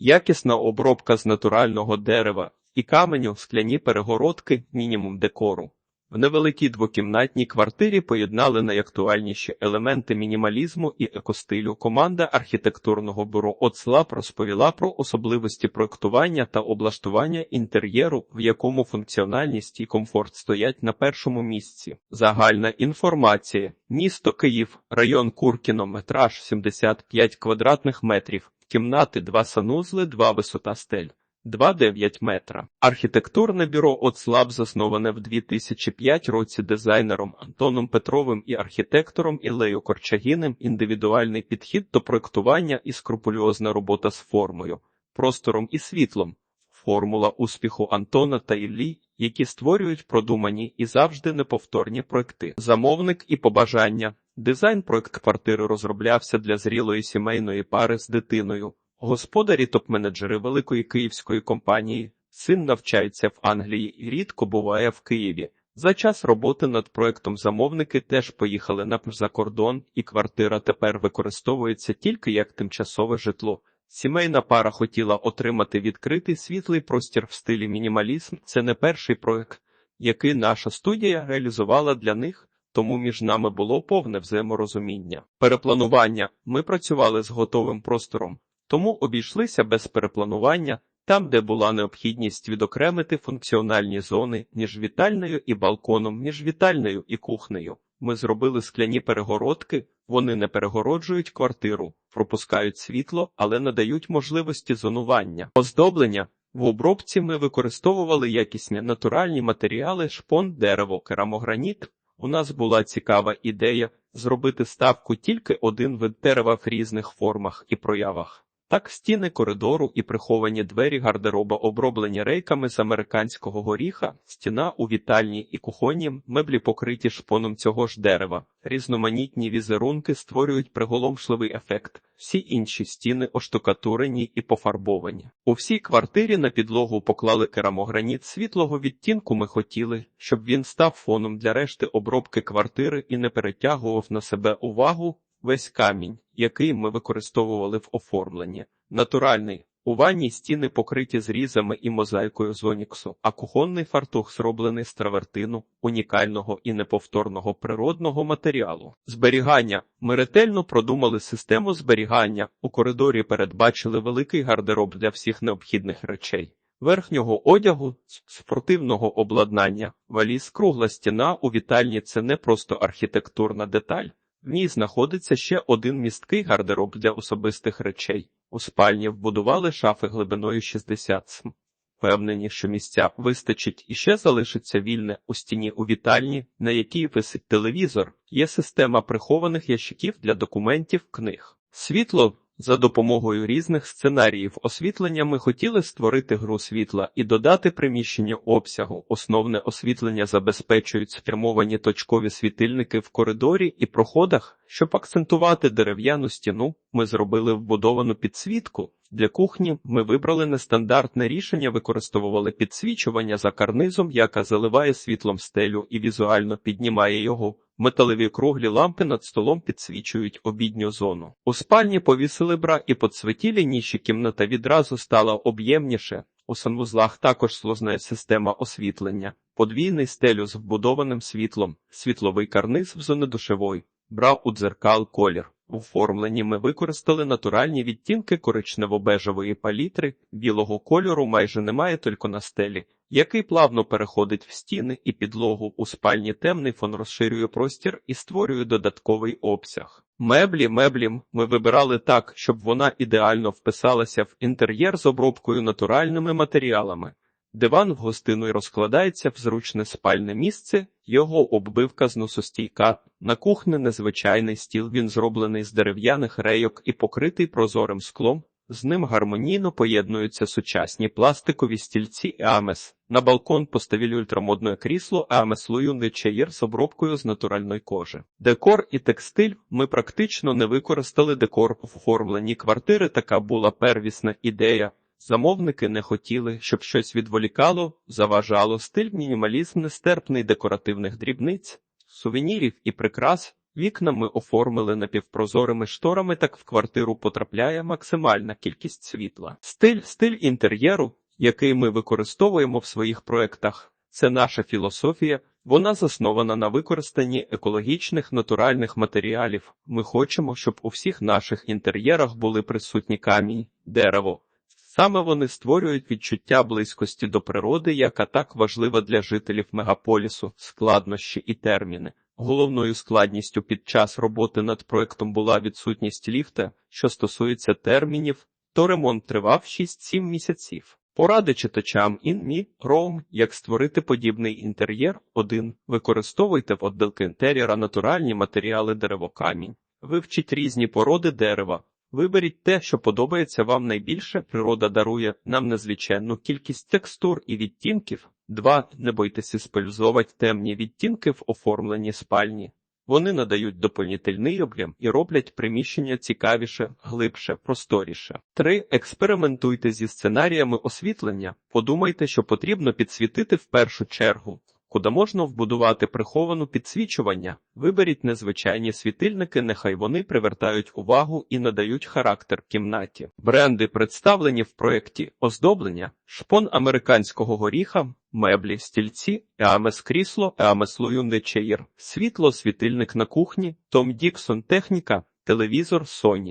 якісна обробка з натурального дерева і каменю, скляні перегородки, мінімум декору. В невеликій двокімнатній квартирі поєднали найактуальніші елементи мінімалізму і екостилю. Команда архітектурного бюро «Оцлаб» розповіла про особливості проектування та облаштування інтер'єру, в якому функціональність і комфорт стоять на першому місці. Загальна інформація. Місто Київ, район Куркіно, метраж 75 квадратних метрів, кімнати 2 санузли, 2 висота стель. 2,9 метра. Архітектурне бюро «Оцлаб» засноване в 2005 році дизайнером Антоном Петровим і архітектором Ілею Корчагіним. Індивідуальний підхід до проектування і скрупульозна робота з формою, простором і світлом. Формула успіху Антона та Іллі, які створюють продумані і завжди неповторні проекти. Замовник і побажання. Дизайн-проект квартири розроблявся для зрілої сімейної пари з дитиною. Господарі топ-менеджери великої київської компанії. Син навчається в Англії і рідко буває в Києві. За час роботи над проектом замовники теж поїхали на за кордон, і квартира тепер використовується тільки як тимчасове житло. Сімейна пара хотіла отримати відкритий світлий простір в стилі мінімалізм. Це не перший проект, який наша студія реалізувала для них. Тому між нами було повне взаєморозуміння. Перепланування ми працювали з готовим простором. Тому обійшлися без перепланування там, де була необхідність відокремити функціональні зони між вітальною і балконом, між вітальною і кухнею. Ми зробили скляні перегородки, вони не перегороджують квартиру, пропускають світло, але надають можливості зонування. Оздоблення в обробці ми використовували якісні натуральні матеріали, шпон, дерево, керамограніт. У нас була цікава ідея зробити ставку тільки один вид дерева в різних формах і проявах. Так, стіни коридору і приховані двері гардероба оброблені рейками з американського горіха, стіна у вітальні і кухонні, меблі покриті шпоном цього ж дерева. Різноманітні візерунки створюють приголомшливий ефект. Всі інші стіни оштукатурені і пофарбовані. У всій квартирі на підлогу поклали керамограніт світлого відтінку. Ми хотіли, щоб він став фоном для решти обробки квартири і не перетягував на себе увагу. Весь камінь, який ми використовували в оформленні, натуральний. У ванні стіни покриті зрізами і мозаїкою з оніксу, а кухонний фартух зроблений з травертину, унікального і неповторного природного матеріалу. Зберігання. Ми ретельно продумали систему зберігання. У коридорі передбачили великий гардероб для всіх необхідних речей. Верхнього одягу, спортивного обладнання, валіз, кругла стіна у вітальні це не просто архітектурна деталь. В ній знаходиться ще один місткий гардероб для особистих речей. У спальні вбудували шафи глибиною 60 см. Впевнені, що місця вистачить і ще залишиться вільне у стіні у вітальні, на якій висить телевізор. Є система прихованих ящиків для документів, книг. Світло за допомогою різних сценаріїв освітлення ми хотіли створити гру світла і додати приміщення обсягу. Основне освітлення забезпечують сфермовані точкові світильники в коридорі і проходах. Щоб акцентувати дерев'яну стіну, ми зробили вбудовану підсвітку. Для кухні ми вибрали нестандартне рішення, використовували підсвічування за карнизом, яка заливає світлом стелю і візуально піднімає його. Металеві круглі лампи над столом підсвічують обідню зону. У спальні повісили бра і подсвітілі ніші кімната відразу стала об'ємніше. У санвузлах також сложна система освітлення, подвійний стелю з вбудованим світлом, світловий карниз в зони душевої, бра у дзеркал колір. У оформленні ми використали натуральні відтінки коричнево-бежевої палітри, білого кольору майже немає тільки на стелі, який плавно переходить в стіни і підлогу у спальні темний фон розширює простір і створює додатковий обсяг. Меблі меблі ми вибирали так, щоб вона ідеально вписалася в інтер'єр з обробкою натуральними матеріалами. Диван в гостиної розкладається в зручне спальне місце, його оббивка зносостійка. На кухні незвичайний стіл він зроблений з дерев'яних рейок і покритий прозорим склом. З ним гармонійно поєднуються сучасні пластикові стільці Амес. На балкон поставили ультрамодне крісло Амес Луюнди Чаєр з обробкою з натуральної кожи. Декор і текстиль ми практично не використали декор в оформленні квартири. Така була первісна ідея. Замовники не хотіли, щоб щось відволікало, заважало стиль мінімалізм нестерпний декоративних дрібниць, сувенірів і прикрас. Вікна ми оформили напівпрозорими шторами, так в квартиру потрапляє максимальна кількість світла. Стиль, стиль інтер'єру, який ми використовуємо в своїх проектах, це наша філософія. Вона заснована на використанні екологічних натуральних матеріалів. Ми хочемо, щоб у всіх наших інтер'єрах були присутні камінь, дерево. Саме вони створюють відчуття близькості до природи, яка так важлива для жителів мегаполісу, складнощі і терміни. Головною складністю під час роботи над проектом була відсутність ліфта, що стосується термінів, то ремонт тривав 6-7 місяців. Поради читачам інмі, роум, як створити подібний інтер'єр. 1. Використовуйте в отделки інтер'єра натуральні матеріали деревокамінь. Вивчіть різні породи дерева. Виберіть те, що подобається вам найбільше. Природа дарує нам незвичайну кількість текстур і відтінків. 2. Не бойтеся спельзувати темні відтінки в оформленні спальні. Вони надають доповнительний об'єм і роблять приміщення цікавіше, глибше, просторіше. 3. Експериментуйте зі сценаріями освітлення. Подумайте, що потрібно підсвітити в першу чергу. Куди можна вбудувати приховану підсвічування, виберіть незвичайні світильники, нехай вони привертають увагу і надають характер кімнаті. Бренди представлені в проєкті оздоблення, шпон американського горіха, меблі, стільці, Еамес крісло, Еамес Луюнде Чеїр, світло, світильник на кухні, Том Діксон техніка, телевізор Sony.